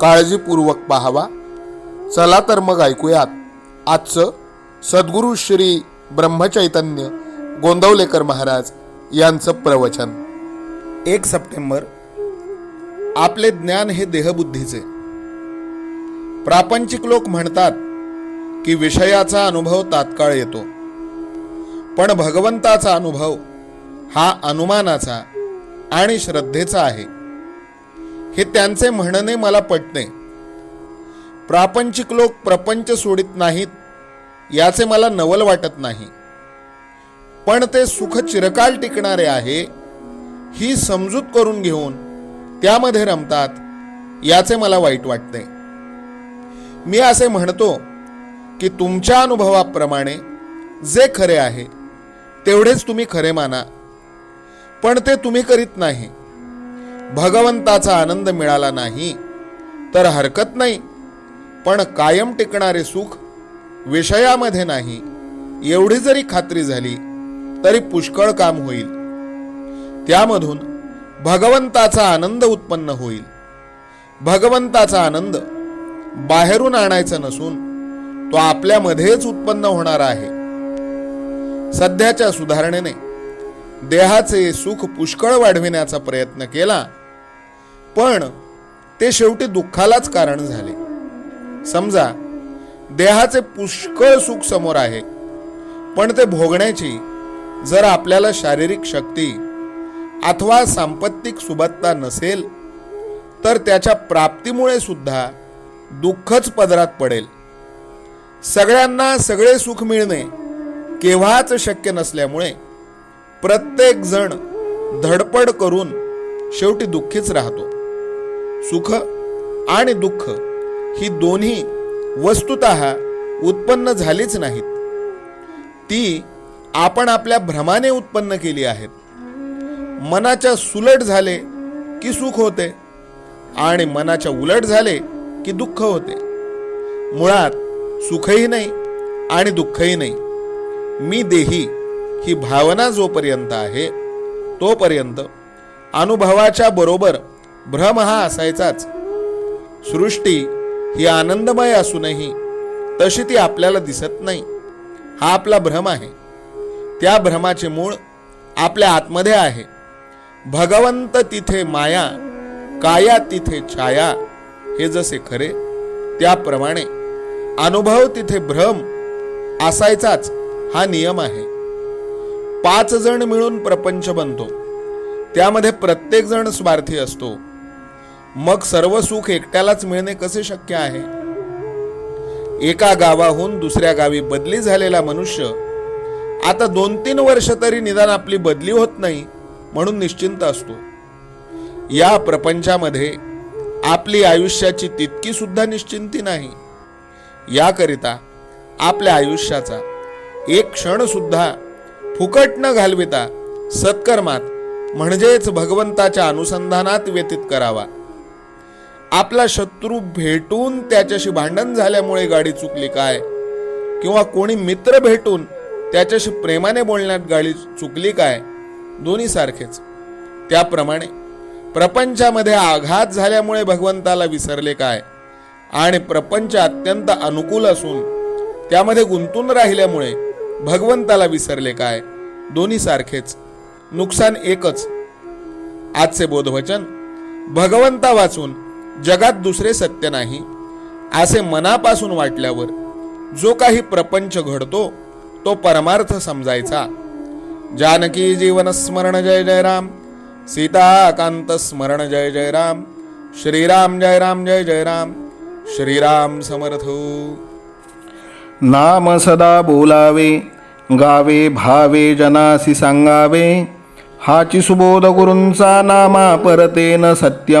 काळजीपूर्वक पाहावा. चला तर मग ऐकूयात. आजचं सद्गुरू श्री ब्रह्मचैतन्य गोंदवलेकर महाराज यांचं प्रवचन. एक सप्टेंबर. आपले ज्ञान हे देहबुद्धीचे. प्रापंचिक लोक म्हणतात की विषयाचा अनुभव तात्काळ येतो. पण भगवंताचा अनुभव हा अनुमानाचा आणि श्रद्धेचा आहे. हे त्यांचे म्हणणे मला पटते प्रापंचिक लोक प्रपंच सोडित नाहीत याचे मला नवल वाटत नाही. पण ते सुख चिरकाल टिकणारे आहे ही समजूत करून घेऊन त्यामध्ये रमतात याचे मला वाईट वाटते. मी असे म्हणतो की तुमच्या अनुभवाप्रमाणे जे खरे आहे तेवढेच तुम्ही खरे माना. पण ते तुम्ही करीत नाही. भगवंताचा आनंद मिळाला नाही तर हरकत नाही. पण कायम टिकणारे सुख विषयामध्ये नाही. एवढी जरी खात्री झाली तरी पुष्कळ काम होईल. त्यामधून भगवंताचा आनंद उत्पन्न होईल. भगवंताचा आनंद बाहेरून आणायचा नसून तो आपल्यामध्येच उत्पन्न होणार आहे. सध्याच्या सुधारणेने देहाचे सुख पुष्कळ वाढविण्याचा प्रयत्न केला पण ते शेवटी दुःखालाच कारण झाले. समजा देहाचे पुष्कळ सुख समोर आहे पण ते भोगण्याची जर आपल्याला शारीरिक शक्ती अथवा सांपत्तिक सुबत्ता नसेल तर त्याच्या प्राप्तीमुळे सुद्धा दुःखच पदरात पडेल. सगळ्यांना सगळे सुख मिळणे केव्हाच शक्य नसल्यामुळे प्रत्येक जण धडपड करून शेवटी दुःखीच राहतो. सुख आणि दुःख ही दोन्ही वस्तुत उत्पन्न झालीच नाहीत. ती आपण आपल्या भ्रमाने उत्पन्न केली आहेत. मनाच्या सुलट झाले की सुख होते आणि मनाच्या उलट झाले की दुःख होते. मुळात सुखही नाही आणि दुःखही नाही. मी देही ही भावना जोपर्यंत आहे तोपर्यंत अनुभवाच्या बरोबर भ्रम हा असायचाच. सृष्टी ही आनंदमय असूनही तशी ती आपल्याला दिसत नाही. हा आपला भ्रम आहे. त्या भ्रमाचे मूळ आपल्या आतमध्ये आहे. भगवंत तिथे माया काया तिथे छाया हे जसे खरे त्याप्रमाणे अनुभव तिथे भ्रम असायचाच हा नियम आहे. पाच जण मिळून प्रपंच बनतो. त्यामध्ये प्रत्येक जण स्वार्थी असतो. मग सर्व सुख एकट्यालाच मिळणे कसे शक्य आहे? एका गावाहून दुसऱ्या गावी बदली झालेला मनुष्य आता दोन तीन वर्ष तरी निदान आपली बदली होत नाही म्हणून निश्चिंत असतो. या प्रपंचामध्ये आपली आयुष्याची तितकी सुद्धा निश्चिंती नाही. याकरिता आपल्या आयुष्याचा एक क्षण सुद्धा फुकट न घालविता सत्कर्मात म्हणजेच भगवंताच्या अनुसंधानात व्यतीत करावा. आपला शत्रू भेटून त्याच्याशी भांडण झाल्यामुळे गाडी चुकली काय? किंवा कोणी मित्र भेटून त्याच्याशी प्रेमाने बोलण्यात गाडी चुकली काय? दोन्ही सारखेच. त्याप्रमाणे प्रपंचामध्ये आघात झाल्यामुळे भगवंताला विसरले काय? आणि प्रपंच अत्यंत अनुकूल असून त्यामध्ये गुंतून राहिल्यामुळे भगवंताला विसरले काय? दोन्ही सारखेच. नुकसान एकच. आजचे बोधवचन भगवंता वाचून जगात दुसरे सत्य नाही असे मनापासून वाटल्यावर जो काही प्रपंच घडतो तो परमार्थ समजायचा. जानकी जीवन स्मरण जय जय राम सीताकांत स्मरण जय जय राम श्रीराम जय राम जय जय राम श्रीराम समर्थ। नाम सदा बोलावे गावे भावे जनासी सांगावे हाची सुबोध गुरूंचा नामा परतेन सत्य